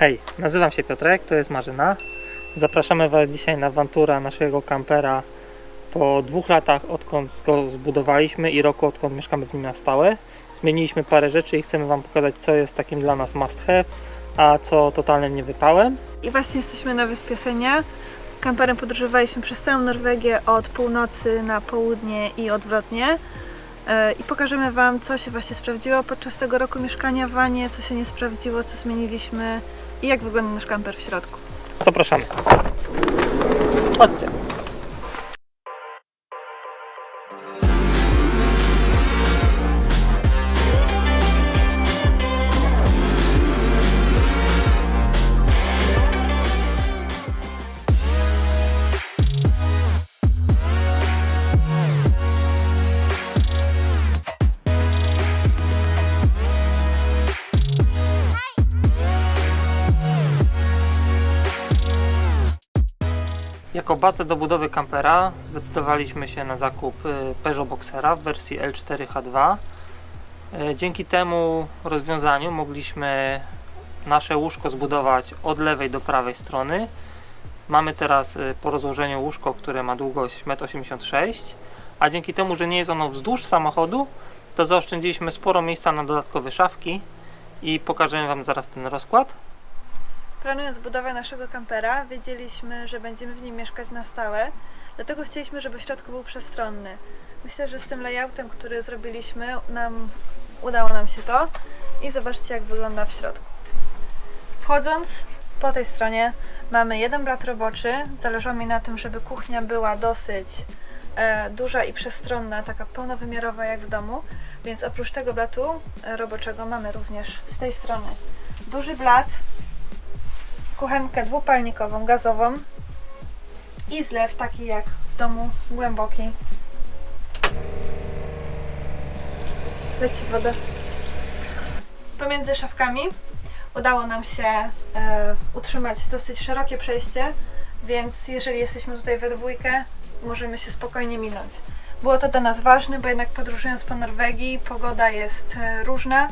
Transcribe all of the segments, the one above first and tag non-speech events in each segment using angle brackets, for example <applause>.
Hej, nazywam się Piotrek, to jest Marzyna. Zapraszamy Was dzisiaj na awanturę naszego kampera po dwóch latach odkąd go zbudowaliśmy i roku odkąd mieszkamy w nim na stałe. Zmieniliśmy parę rzeczy i chcemy Wam pokazać co jest takim dla nas must have, a co totalnym niewypałem. I właśnie jesteśmy na wyspie Senia. Kamperem podróżowaliśmy przez całą Norwegię od północy na południe i odwrotnie. E, I pokażemy Wam, co się właśnie sprawdziło podczas tego roku mieszkania w Wanie, co się nie sprawdziło, co zmieniliśmy i jak wygląda nasz kamper w środku. Zapraszamy. Chodźcie. Jako bazę do budowy kampera zdecydowaliśmy się na zakup y, Peugeot Boxera w wersji L4H2. Y, Dzięki temu rozwiązaniu mogliśmy nasze łóżko zbudować od lewej do prawej strony. Mamy teraz y, po rozłożeniu łóżko, które ma długość 1,86 m, a dzięki temu, że nie jest ono wzdłuż samochodu, to zaoszczędziliśmy sporo miejsca na dodatkowe szafki i pokażemy Wam zaraz ten rozkład. Planując budowę naszego kampera, wiedzieliśmy, że będziemy w nim mieszkać na stałe, dlatego chcieliśmy, żeby w środku był przestronny. Myślę, że z tym layoutem, który zrobiliśmy, nam udało nam się to i zobaczcie, jak wygląda w środku. Wchodząc po tej stronie mamy jeden blat roboczy. Zależało mi na tym, żeby kuchnia była dosyć e, duża i przestronna, taka pełnowymiarowa jak w domu, więc oprócz tego blatu e, roboczego mamy również z tej strony duży blat, kuchenkę dwupalnikową, gazową i zlew taki jak w domu, głęboki. Leci woda. Pomiędzy szafkami udało nam się e, utrzymać dosyć szerokie przejście, więc jeżeli jesteśmy tutaj we dwójkę, możemy się spokojnie minąć. Było to dla nas ważne, bo jednak podróżując po Norwegii, pogoda jest e, różna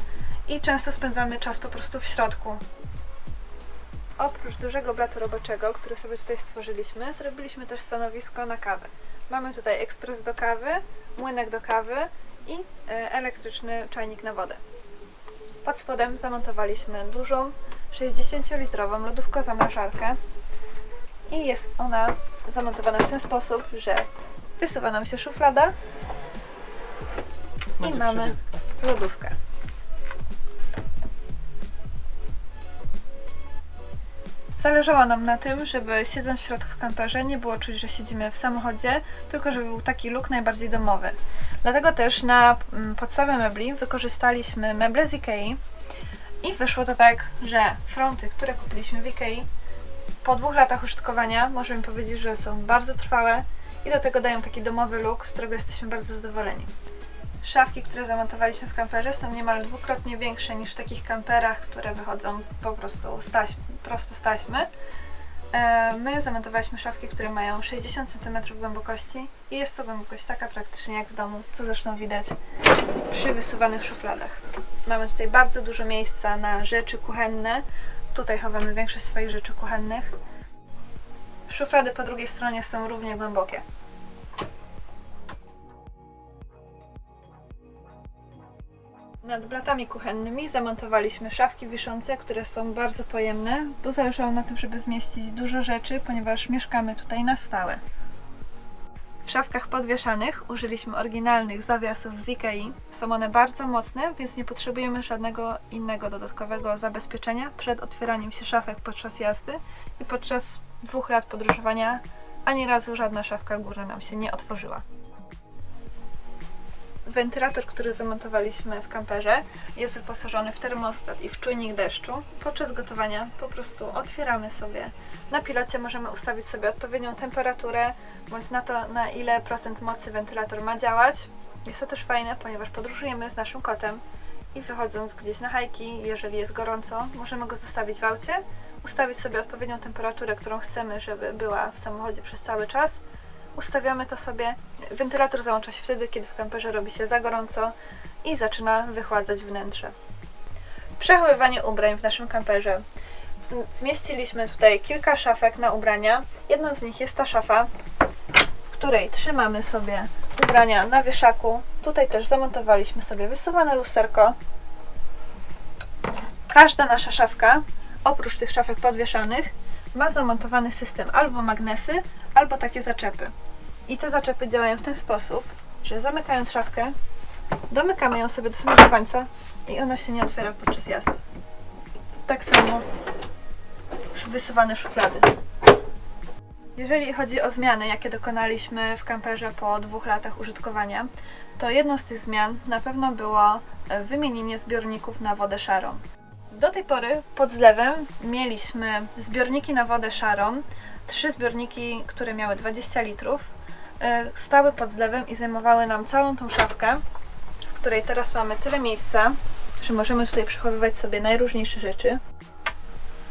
i często spędzamy czas po prostu w środku. Oprócz dużego blatu roboczego, który sobie tutaj stworzyliśmy, zrobiliśmy też stanowisko na kawę. Mamy tutaj ekspres do kawy, młynek do kawy i e, elektryczny czajnik na wodę. Pod spodem zamontowaliśmy dużą 60-litrową lodówko-zamrażarkę i jest ona zamontowana w ten sposób, że wysuwa nam się szuflada i mamy lodówkę. Zależało nam na tym, żeby siedząc w środku w kamperze nie było czuć, że siedzimy w samochodzie, tylko żeby był taki look najbardziej domowy. Dlatego też na mm, podstawę mebli wykorzystaliśmy meble z Ikei i wyszło to tak, że fronty, które kupiliśmy w Ikei po dwóch latach użytkowania możemy powiedzieć, że są bardzo trwałe i do tego dają taki domowy look, z którego jesteśmy bardzo zadowoleni. Szafki, które zamontowaliśmy w kamperze są niemal dwukrotnie większe niż w takich kamperach, które wychodzą po prostu z prosto z taśmy. E, My zamontowaliśmy szafki, które mają 60 cm głębokości i jest to głębokość taka praktycznie jak w domu, co zresztą widać przy wysuwanych szufladach. Mamy tutaj bardzo dużo miejsca na rzeczy kuchenne. Tutaj chowamy większość swoich rzeczy kuchennych. Szuflady po drugiej stronie są równie głębokie. Nad blatami kuchennymi zamontowaliśmy szafki wiszące, które są bardzo pojemne, bo zależało na tym, żeby zmieścić dużo rzeczy, ponieważ mieszkamy tutaj na stałe. W szafkach podwieszanych użyliśmy oryginalnych zawiasów z Ikei. Są one bardzo mocne, więc nie potrzebujemy żadnego innego dodatkowego zabezpieczenia przed otwieraniem się szafek podczas jazdy i podczas dwóch lat podróżowania ani razu żadna szafka górna nam się nie otworzyła. Wentylator, który zamontowaliśmy w kamperze, jest wyposażony w termostat i w czujnik deszczu. Podczas gotowania po prostu otwieramy sobie. Na pilocie możemy ustawić sobie odpowiednią temperaturę, bądź na to, na ile procent mocy wentylator ma działać. Jest to też fajne, ponieważ podróżujemy z naszym kotem i wychodząc gdzieś na hajki, jeżeli jest gorąco, możemy go zostawić w aucie, ustawić sobie odpowiednią temperaturę, którą chcemy, żeby była w samochodzie przez cały czas ustawiamy to sobie. Wentylator załącza się wtedy, kiedy w kamperze robi się za gorąco i zaczyna wychładzać wnętrze. Przechowywanie ubrań w naszym kamperze. Zmieściliśmy tutaj kilka szafek na ubrania. Jedną z nich jest ta szafa, w której trzymamy sobie ubrania na wieszaku. Tutaj też zamontowaliśmy sobie wysuwane lusterko. Każda nasza szafka, oprócz tych szafek podwieszanych, ma zamontowany system albo magnesy, albo takie zaczepy. I te zaczepy działają w ten sposób, że zamykając szafkę, domykamy ją sobie do samego końca i ona się nie otwiera podczas jazdy. Tak samo wysuwane szuflady. Jeżeli chodzi o zmiany, jakie dokonaliśmy w kamperze po dwóch latach użytkowania, to jedną z tych zmian na pewno było e, wymienienie zbiorników na wodę szarą. Do tej pory pod zlewem mieliśmy zbiorniki na wodę szarą, trzy zbiorniki, które miały 20 litrów, stały pod zlewem i zajmowały nam całą tą szafkę, w której teraz mamy tyle miejsca, że możemy tutaj przechowywać sobie najróżniejsze rzeczy.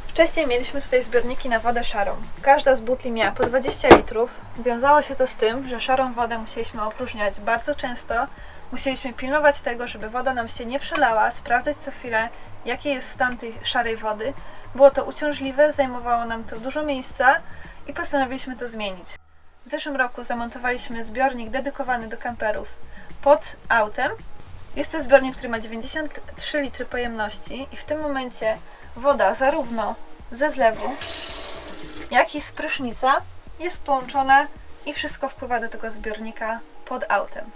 Wcześniej mieliśmy tutaj zbiorniki na wodę szarą. Każda z butli miała po 20 litrów. Wiązało się to z tym, że szarą wodę musieliśmy opróżniać bardzo często. Musieliśmy pilnować tego, żeby woda nam się nie przelała, sprawdzać co chwilę, jaki jest stan tej szarej wody. Było to uciążliwe, zajmowało nam to dużo miejsca i postanowiliśmy to zmienić. W zeszłym roku zamontowaliśmy zbiornik dedykowany do kamperów pod autem. Jest to zbiornik, który ma 93 litry pojemności i w tym momencie woda zarówno ze zlewu, jak i z prysznica jest połączona i wszystko wpływa do tego zbiornika pod autem.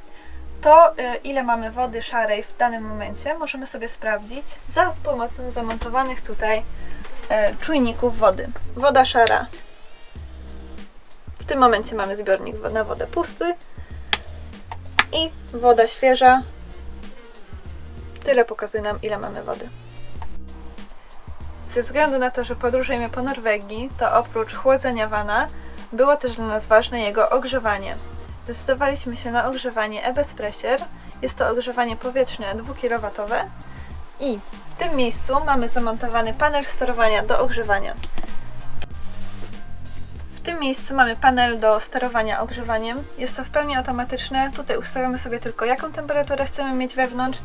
To, y, ile mamy wody szarej w danym momencie, możemy sobie sprawdzić za pomocą zamontowanych tutaj y, czujników wody. Woda szara. Tym momencie mamy zbiornik na wodę pusty i woda świeża. Tyle pokazuje nam, ile mamy wody. Ze względu na to, że podróżujemy po Norwegii, to oprócz chłodzenia wana, było też dla nas ważne jego ogrzewanie. Zdecydowaliśmy się na ogrzewanie EBS Pressure. Jest to ogrzewanie powietrzne 2 kW i w tym miejscu mamy zamontowany panel sterowania do ogrzewania. Tym miejscu mamy panel do sterowania ogrzewaniem. Jest to w pełni automatyczne. Tutaj ustawiamy sobie tylko jaką temperaturę chcemy mieć wewnątrz.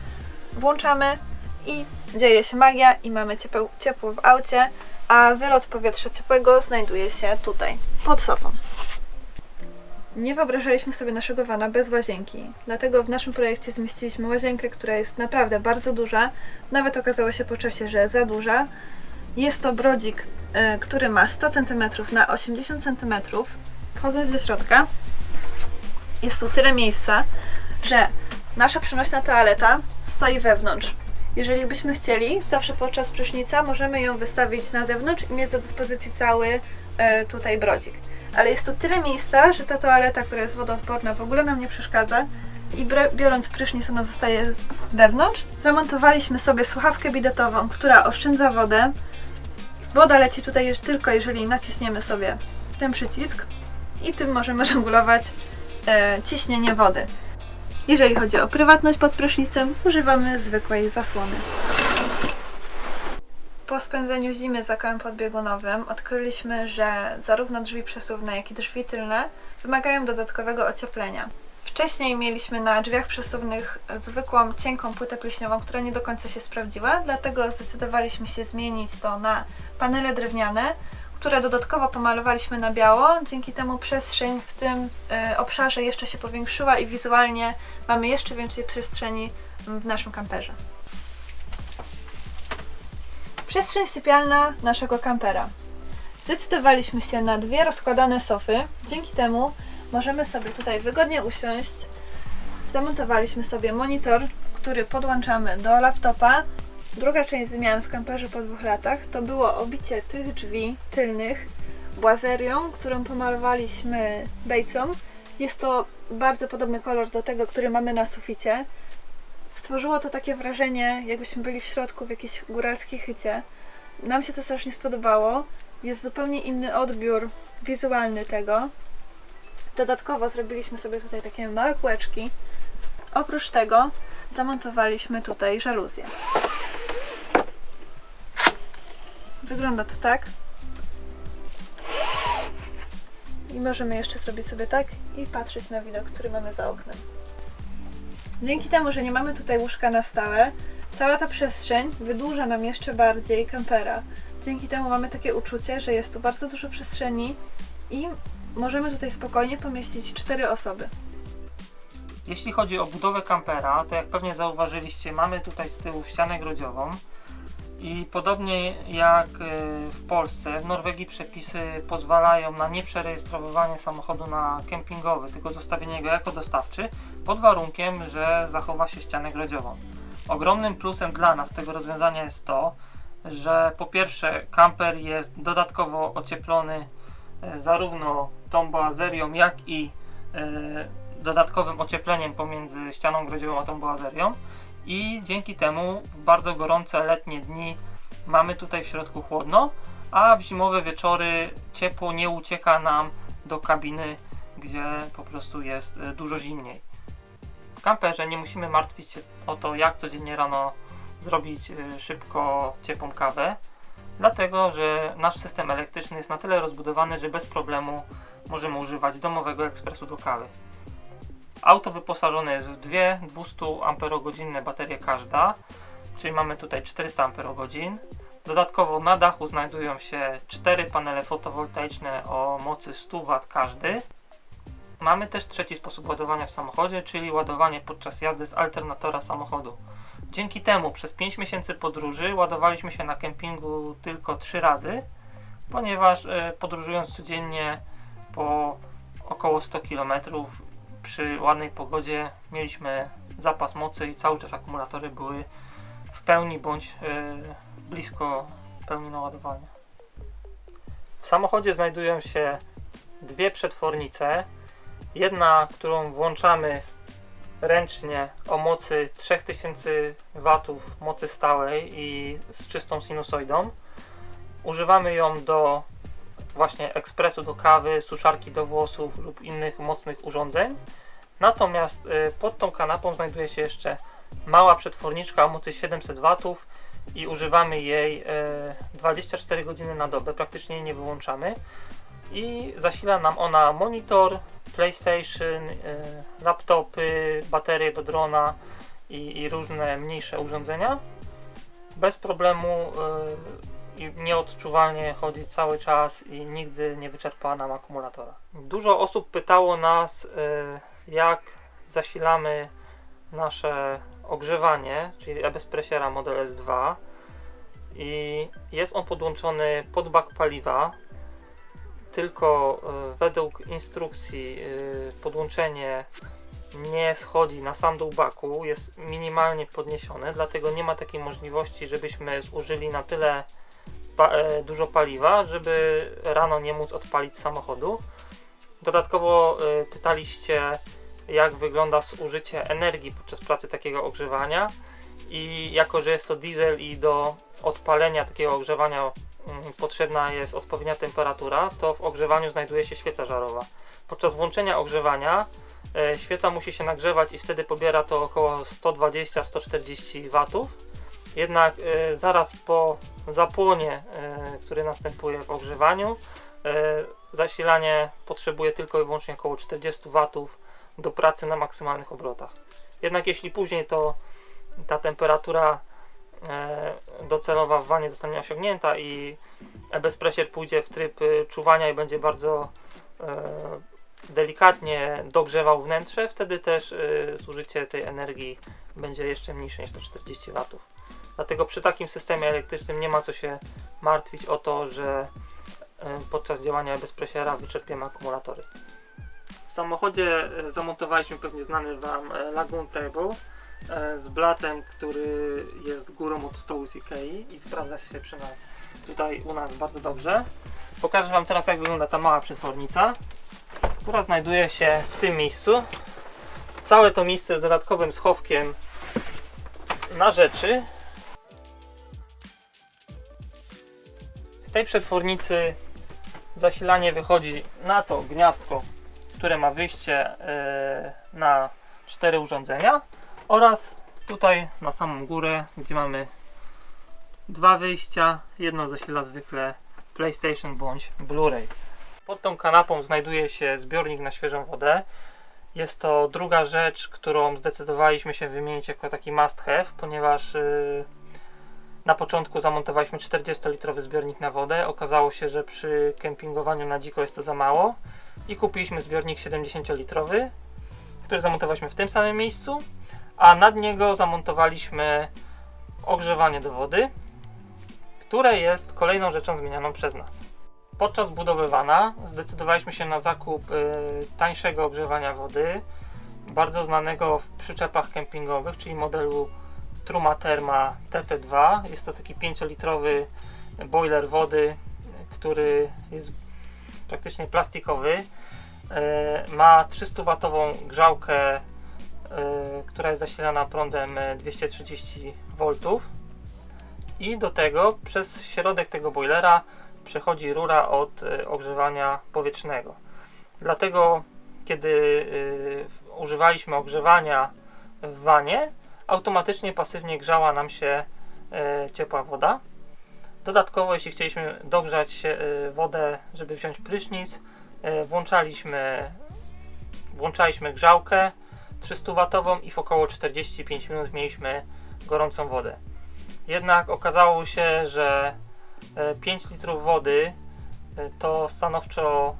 Włączamy i dzieje się magia i mamy ciepło, ciepło w aucie, a wylot powietrza ciepłego znajduje się tutaj, pod sofą. Nie wyobrażaliśmy sobie naszego wana bez łazienki, dlatego w naszym projekcie zmieściliśmy łazienkę, która jest naprawdę bardzo duża. Nawet okazało się po czasie, że za duża. Jest to brodzik, y, który ma 100 cm na 80 cm. Wchodząc do środka, jest tu tyle miejsca, że nasza przenośna toaleta stoi wewnątrz. Jeżeli byśmy chcieli, zawsze podczas prysznica możemy ją wystawić na zewnątrz i mieć do dyspozycji cały e, tutaj brodzik. Ale jest tu tyle miejsca, że ta toaleta, która jest wodoodporna, w ogóle nam nie przeszkadza i biorąc prysznic ona zostaje wewnątrz. Zamontowaliśmy sobie słuchawkę bidetową, która oszczędza wodę. Woda leci tutaj już tylko jeżeli naciśniemy sobie ten przycisk i tym możemy <laughs> regulować e, ciśnienie wody. Jeżeli chodzi o prywatność pod prysznicem, używamy zwykłej zasłony. Po spędzeniu zimy za kołem podbiegunowym odkryliśmy, że zarówno drzwi przesuwne, jak i drzwi tylne wymagają dodatkowego ocieplenia. Wcześniej mieliśmy na drzwiach przesuwnych zwykłą, cienką płytę pleśniową, która nie do końca się sprawdziła, dlatego zdecydowaliśmy się zmienić to na panele drewniane, które dodatkowo pomalowaliśmy na biało. Dzięki temu przestrzeń w tym e, obszarze jeszcze się powiększyła i wizualnie mamy jeszcze więcej przestrzeni w naszym kamperze. Przestrzeń sypialna naszego kampera. Zdecydowaliśmy się na dwie rozkładane sofy. Dzięki temu możemy sobie tutaj wygodnie usiąść. Zamontowaliśmy sobie monitor, który podłączamy do laptopa. Druga część zmian w kamperze po dwóch latach to było obicie tych drzwi tylnych błazerią, którą pomalowaliśmy bejcą. Jest to bardzo podobny kolor do tego, który mamy na suficie. Stworzyło to takie wrażenie, jakbyśmy byli w środku w jakiejś góralskiej chycie. Nam się to strasznie spodobało. Jest zupełnie inny odbiór wizualny tego. Dodatkowo zrobiliśmy sobie tutaj takie małe kółeczki. Oprócz tego zamontowaliśmy tutaj żaluzję. Wygląda to tak. I możemy jeszcze zrobić sobie tak i patrzeć na widok, który mamy za oknem. Dzięki temu, że nie mamy tutaj łóżka na stałe, cała ta przestrzeń wydłuża nam jeszcze bardziej kampera. Dzięki temu mamy takie uczucie, że jest tu bardzo dużo przestrzeni i możemy tutaj spokojnie pomieścić cztery osoby. Jeśli chodzi o budowę kampera, to jak pewnie zauważyliście, mamy tutaj z tyłu ścianę grodziową i podobnie jak e, w Polsce, w Norwegii przepisy pozwalają na nieprzerejestrowywanie samochodu na kempingowy, tylko zostawienie go jako dostawczy, pod warunkiem, że zachowa się ścianę grodziową. Ogromnym plusem dla nas tego rozwiązania jest to, że po pierwsze kamper jest dodatkowo ocieplony e, zarówno tą boazerią, jak i e, dodatkowym ociepleniem pomiędzy ścianą grodziową a tą boazerią i dzięki temu w bardzo gorące letnie dni mamy tutaj w środku chłodno, a w zimowe wieczory ciepło nie ucieka nam do kabiny, gdzie po prostu jest e, dużo zimniej. W kamperze nie musimy martwić się o to, jak codziennie rano zrobić e, szybko ciepłą kawę, dlatego że nasz system elektryczny jest na tyle rozbudowany, że bez problemu możemy używać domowego ekspresu do kawy. Auto wyposażone jest w dwie 200 Ah baterie każda, czyli mamy tutaj 400 Ah. Dodatkowo na dachu znajdują się cztery panele fotowoltaiczne o mocy 100 W każdy. Mamy też trzeci sposób ładowania w samochodzie, czyli ładowanie podczas jazdy z alternatora samochodu. Dzięki temu przez 5 miesięcy podróży ładowaliśmy się na kempingu tylko 3 razy, ponieważ e, podróżując codziennie po około 100 km przy ładnej pogodzie mieliśmy zapas mocy i cały czas akumulatory były w pełni bądź e, blisko pełni naładowania. W samochodzie znajdują się dwie przetwornice. Jedna, którą włączamy ręcznie o mocy 3000 W mocy stałej i z czystą sinusoidą. Używamy ją do właśnie ekspresu do kawy, suszarki do włosów lub innych mocnych urządzeń. Natomiast y, pod tą kanapą znajduje się jeszcze mała przetworniczka o mocy 700 W i używamy jej y, 24 godziny na dobę, praktycznie jej nie wyłączamy. I zasila nam ona monitor, PlayStation, y, laptopy, baterie do drona i, i różne mniejsze urządzenia. Bez problemu y, i nieodczuwalnie chodzi cały czas i nigdy nie wyczerpała nam akumulatora. Dużo osób pytało nas, y, jak zasilamy nasze ogrzewanie, czyli e-bezpresiera Model S2 i jest on podłączony pod bak paliwa, tylko y, według instrukcji y, podłączenie nie schodzi na sam dół baku, jest minimalnie podniesione, dlatego nie ma takiej możliwości, żebyśmy zużyli na tyle pa e, dużo paliwa, żeby rano nie móc odpalić samochodu. Dodatkowo e, pytaliście, jak wygląda zużycie energii podczas pracy takiego ogrzewania i jako, że jest to diesel i do odpalenia takiego ogrzewania mm, potrzebna jest odpowiednia temperatura, to w ogrzewaniu znajduje się świeca żarowa. Podczas włączenia ogrzewania e, świeca musi się nagrzewać i wtedy pobiera to około 120-140 W. Jednak zaraz po zapłonie, który następuje w ogrzewaniu, e, zasilanie potrzebuje tylko i wyłącznie około 40 W do pracy na maksymalnych obrotach. Jednak jeśli później to ta temperatura e, docelowa w wanie zostanie osiągnięta i e-bezpresier pójdzie w tryb e, czuwania i będzie bardzo delikatnie dogrzewał wnętrze, wtedy też zużycie tej energii będzie jeszcze mniejsze niż 140 W. Dlatego przy takim systemie elektrycznym nie ma co się martwić o to, że e, podczas działania bezpresiera wyczerpiemy akumulatory. W samochodzie e, zamontowaliśmy pewnie znany Wam e, Lagoon Table z blatem, który jest górą od stołu z Ikei i sprawdza się przy nas tutaj u nas bardzo dobrze. Pokażę Wam teraz jak wygląda ta mała przetwornica, która znajduje się w tym miejscu. Całe to miejsce z dodatkowym schowkiem na rzeczy. Tej przetwornicy zasilanie wychodzi na to gniazdko, które ma wyjście e, na cztery urządzenia oraz tutaj na samą górę, gdzie mamy dwa wyjścia. Jedno zasila zwykle PlayStation bądź Blu-ray. Pod tą kanapą znajduje się zbiornik na świeżą wodę. Jest to druga rzecz, którą zdecydowaliśmy się wymienić jako taki must have, ponieważ yy, Na początku zamontowaliśmy 40-litrowy zbiornik na wodę. Okazało się, że przy kempingowaniu na dziko jest to za mało i kupiliśmy zbiornik 70-litrowy, który zamontowaliśmy w tym samym miejscu, a nad niego zamontowaliśmy ogrzewanie do wody, które jest kolejną rzeczą zmienianą przez nas. Podczas budowy wana zdecydowaliśmy się na zakup y, tańszego ogrzewania wody, bardzo znanego w przyczepach kempingowych, czyli modelu Truma Therma TT2. Jest to taki 5-litrowy boiler wody, który jest praktycznie plastikowy. E, Ma 300-watową grzałkę, e, która jest zasilana prądem e, 230 V. I do tego przez środek tego boilera przechodzi rura od e, ogrzewania powietrznego. Dlatego, kiedy e, używaliśmy ogrzewania w wanie, automatycznie pasywnie grzała nam się e, ciepła woda. Dodatkowo, jeśli chcieliśmy dogrzać e, wodę, żeby wziąć prysznic, e, włączaliśmy, włączaliśmy grzałkę 300W i w około 45 minut mieliśmy gorącą wodę. Jednak okazało się, że e, 5 litrów wody to stanowczo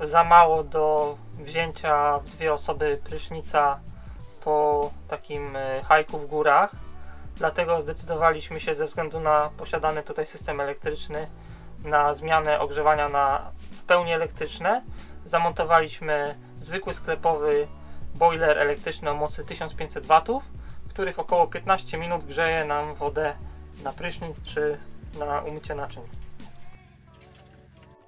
za mało do wzięcia w dwie osoby prysznica po takim e, hajku w górach. Dlatego zdecydowaliśmy się ze względu na posiadany tutaj system elektryczny na zmianę ogrzewania na w pełni elektryczne. Zamontowaliśmy zwykły sklepowy boiler elektryczny o mocy 1500 W, który w około 15 minut grzeje nam wodę na prysznic czy na umycie naczyń.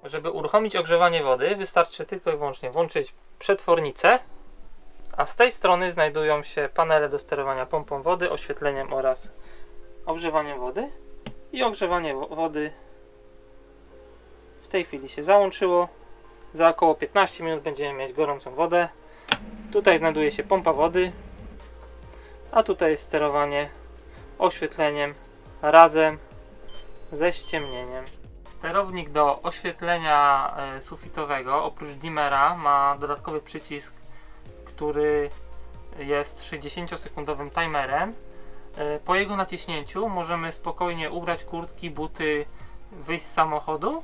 Żeby uruchomić ogrzewanie wody, wystarczy tylko i wyłącznie włączyć przetwornicę, a z tej strony znajdują się panele do sterowania pompą wody, oświetleniem oraz ogrzewaniem wody. I ogrzewanie wo- wody w tej chwili się załączyło. Za około 15 minut będziemy mieć gorącą wodę. Tutaj znajduje się pompa wody, a tutaj jest sterowanie oświetleniem razem ze ściemnieniem. Sterownik do oświetlenia e, sufitowego oprócz dimera ma dodatkowy przycisk, który jest 60-sekundowym timerem. E, Po jego naciśnięciu możemy spokojnie ubrać kurtki, buty, wyjść z samochodu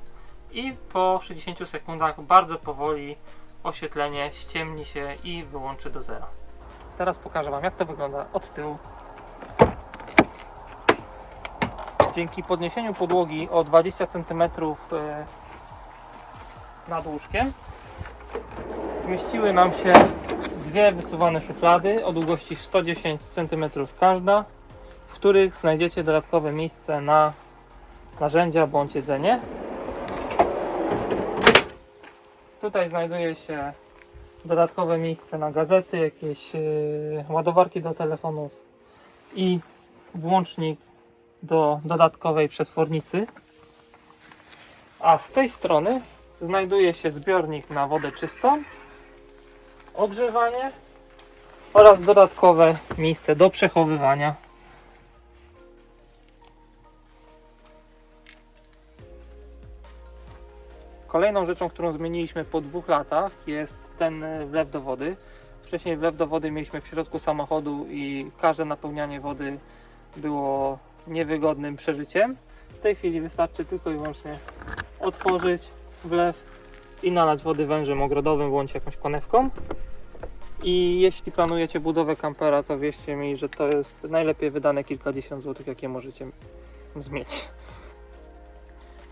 i po 60 sekundach bardzo powoli oświetlenie ściemni się i wyłączy do zera. Teraz pokażę Wam jak to wygląda od tyłu. Dzięki podniesieniu podłogi o 20 cm e, nad łóżkiem zmieściły nam się dwie wysuwane szuflady o długości 110 cm każda, w których znajdziecie dodatkowe miejsce na narzędzia bądź jedzenie. Tutaj znajduje się dodatkowe miejsce na gazety, jakieś yy, ładowarki do telefonów i włącznik do dodatkowej przetwornicy. A z tej strony znajduje się zbiornik na wodę czystą, ogrzewanie oraz dodatkowe miejsce do przechowywania. Kolejną rzeczą, którą zmieniliśmy po dwóch latach jest ten e, wlew do wody. Wcześniej wlew do wody mieliśmy w środku samochodu i każde napełnianie wody było niewygodnym przeżyciem. W tej chwili wystarczy tylko i wyłącznie otworzyć wlew i nalać wody wężem ogrodowym bądź jakąś konewką. I jeśli planujecie budowę kampera, to wierzcie mi, że to jest najlepiej wydane kilkadziesiąt złotych, jakie możecie mieć.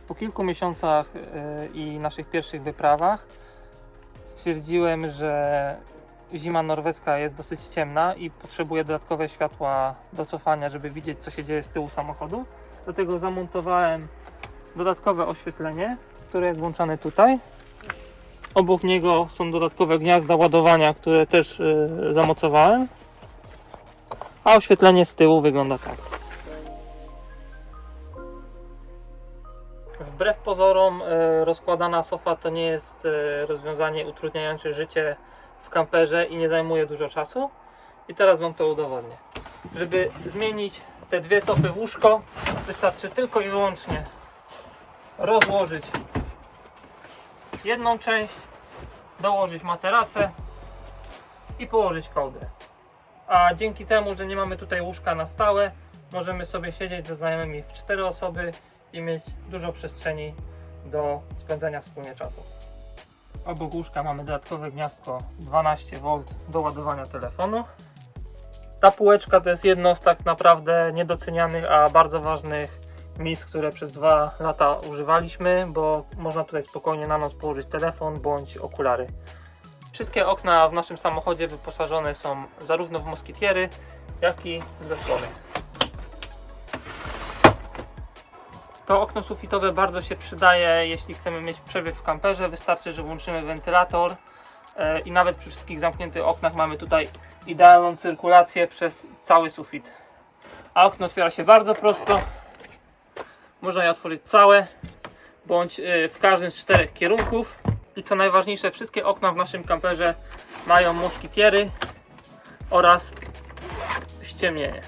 Po kilku miesiącach yy, i naszych pierwszych wyprawach stwierdziłem, że zima norweska jest dosyć ciemna i potrzebuje dodatkowe światła do cofania, żeby widzieć co się dzieje z tyłu samochodu. Dlatego zamontowałem dodatkowe oświetlenie, które jest włączane tutaj. Obok niego są dodatkowe gniazda ładowania, które też yy, zamocowałem. A oświetlenie z tyłu wygląda tak. Wbrew pozorom e, rozkładana sofa to nie jest e, rozwiązanie utrudniające życie w kamperze i nie zajmuje dużo czasu. I teraz Wam to udowodnię. Żeby zmienić te dwie sofy w łóżko, wystarczy tylko i wyłącznie rozłożyć jedną część, dołożyć materacę i położyć kołdrę. A dzięki temu, że nie mamy tutaj łóżka na stałe, możemy sobie siedzieć ze znajomymi w cztery osoby i mieć dużo przestrzeni do spędzania wspólnie czasu. Obok łóżka mamy dodatkowe gniazdko 12V do ładowania telefonu. Ta półeczka to jest jedno z tak naprawdę niedocenianych, a bardzo ważnych miejsc, które przez dwa lata używaliśmy, bo można tutaj spokojnie na noc położyć telefon bądź okulary. Wszystkie okna w naszym samochodzie wyposażone są zarówno w moskitiery, jak i w zasłony. To okno sufitowe bardzo się przydaje, jeśli chcemy mieć przewiew w kamperze. Wystarczy, że włączymy wentylator e, i nawet przy wszystkich zamkniętych oknach mamy tutaj idealną cyrkulację przez cały sufit. A okno otwiera się bardzo prosto. Można je otworzyć całe, bądź e, w każdym z czterech kierunków. I co najważniejsze, wszystkie okna w naszym kamperze mają moskitiery oraz ściemnienie.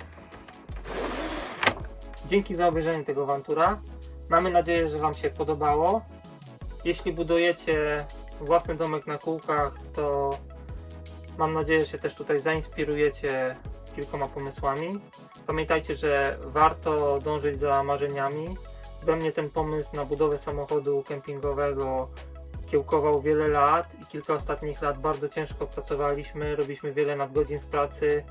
Dzięki za obejrzenie tego Wantura. Mamy nadzieję, że Wam się podobało. Jeśli budujecie własny domek na kółkach, to mam nadzieję, że się też tutaj zainspirujecie kilkoma pomysłami. Pamiętajcie, że warto dążyć za marzeniami. We mnie ten pomysł na budowę samochodu kempingowego kiełkował wiele lat i kilka ostatnich lat bardzo ciężko pracowaliśmy, robiliśmy wiele nadgodzin w pracy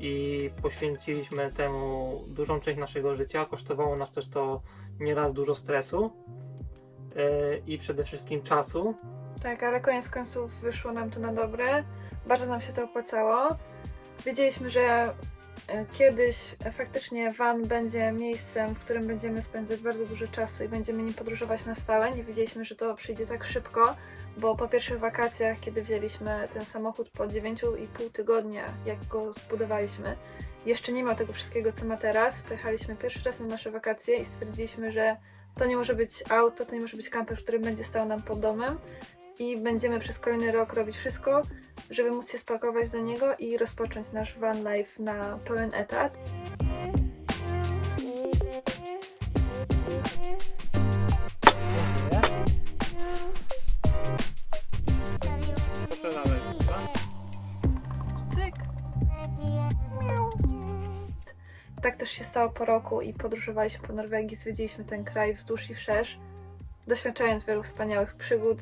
i poświęciliśmy temu dużą część naszego życia. Kosztowało nas też to nieraz dużo stresu yy, i przede wszystkim czasu. Tak, ale koniec końców wyszło nam to na dobre. Bardzo nam się to opłacało. Wiedzieliśmy, że kiedyś e, faktycznie van będzie miejscem, w którym będziemy spędzać bardzo dużo czasu i będziemy nim podróżować na stałe. Nie wiedzieliśmy, że to przyjdzie tak szybko, bo po pierwszych wakacjach, kiedy wzięliśmy ten samochód po 9,5 tygodnia, jak go zbudowaliśmy, jeszcze nie miał tego wszystkiego, co ma teraz. Pojechaliśmy pierwszy raz na nasze wakacje i stwierdziliśmy, że to nie może być auto, to nie może być kamper, który będzie stał nam pod domem i będziemy przez kolejny rok robić wszystko, żeby móc się spakować do niego i rozpocząć nasz van life na pełen etat. Tak też się stało po roku i podróżowaliśmy po Norwegii, zwiedziliśmy ten kraj wzdłuż i wszerz, doświadczając wielu wspaniałych przygód.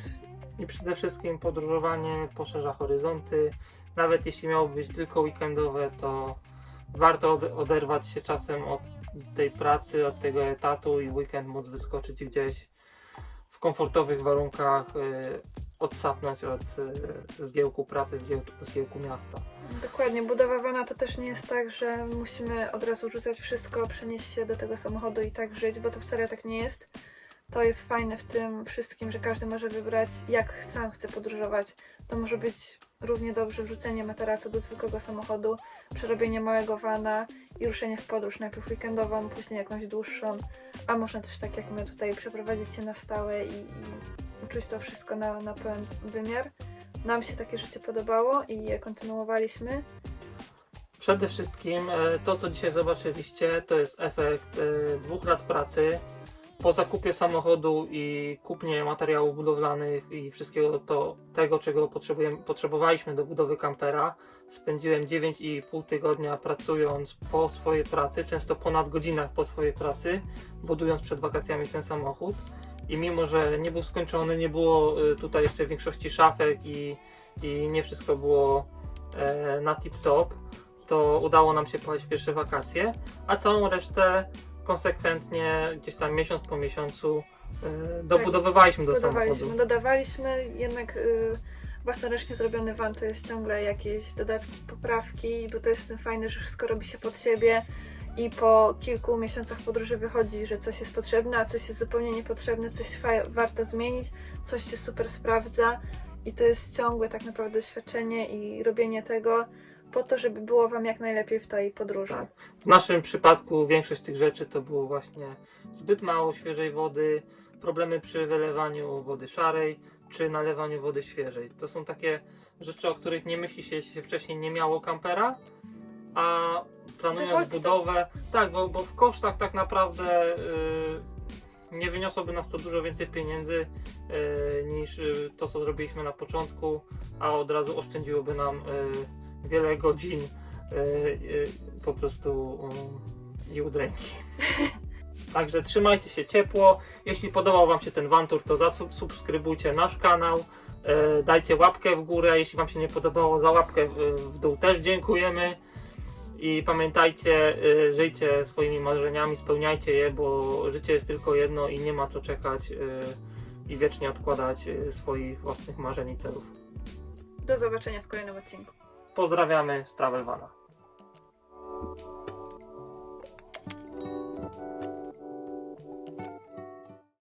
I przede wszystkim podróżowanie poszerza horyzonty. Nawet jeśli miałoby być tylko weekendowe, to warto ode- oderwać się czasem od tej pracy, od tego etatu i weekend móc wyskoczyć gdzieś w komfortowych warunkach, y, odsapnąć od y, zgiełku pracy, zgiełku, zgiełku miasta. Dokładnie, budowa vana to też nie jest tak, że musimy od razu rzucać wszystko, przenieść się do tego samochodu i tak żyć, bo to wcale tak nie jest. To jest fajne w tym wszystkim, że każdy może wybrać, jak sam chce podróżować. To może być równie dobrze wrzucenie materacu do zwykłego samochodu, przerobienie małego vana i ruszenie w podróż, najpierw weekendową, później jakąś dłuższą, a można też tak jak my tutaj przeprowadzić się na stałe i, i to wszystko na, na pełen wymiar. Nam się takie życie podobało i je kontynuowaliśmy. Przede wszystkim e, to, co dzisiaj zobaczyliście, to jest efekt e, dwóch lat pracy. Po zakupie samochodu i kupnie materiałów budowlanych i wszystkiego to, tego, czego potrzebowaliśmy do budowy kampera, spędziłem 9,5 tygodnia pracując po swojej pracy, często ponad godzinach po swojej pracy, budując przed wakacjami ten samochód. I mimo, że nie był skończony, nie było e, tutaj jeszcze większości szafek i, i nie wszystko było e, na tip-top, to udało nam się pojechać pierwsze wakacje, a całą resztę konsekwentnie gdzieś tam miesiąc po miesiącu e, dobudowywaliśmy do samochodu. dodawaliśmy, jednak y, własnoręcznie zrobiony van to jest ciągle jakieś dodatki, poprawki, bo to jest tym fajne, że wszystko robi się pod siebie i po kilku miesiącach podróży wychodzi, że coś jest potrzebne, a coś jest zupełnie niepotrzebne, coś warto zmienić, coś się super sprawdza i to jest ciągłe tak naprawdę doświadczenie i robienie tego po to, żeby było Wam jak najlepiej w tej podróży. Tak. W naszym przypadku większość tych rzeczy to było właśnie zbyt mało świeżej wody, problemy przy wylewaniu wody szarej czy nalewaniu wody świeżej. To są takie rzeczy, o których nie myśli się, jeśli się wcześniej nie miało kampera, a planując Wychodzi to- budowę, tak, bo, bo w kosztach tak naprawdę y, nie wyniosłoby nas to dużo więcej pieniędzy y, niż y, to, co zrobiliśmy na początku, a od razu oszczędziłoby nam y, wiele godzin y, y, po prostu i udręki. <laughs> Także trzymajcie się ciepło. Jeśli podobał Wam się ten Wantur, to zasubskrybujcie nasz kanał. E, Dajcie łapkę w górę. Jeśli Wam się nie podobało, za łapkę w, dół też dziękujemy. I pamiętajcie, żyjcie swoimi marzeniami, spełniajcie je, bo życie jest tylko jedno i nie ma co czekać i wiecznie odkładać swoich własnych marzeń i celów. Do zobaczenia w kolejnym odcinku. Pozdrawiamy z Travelvana.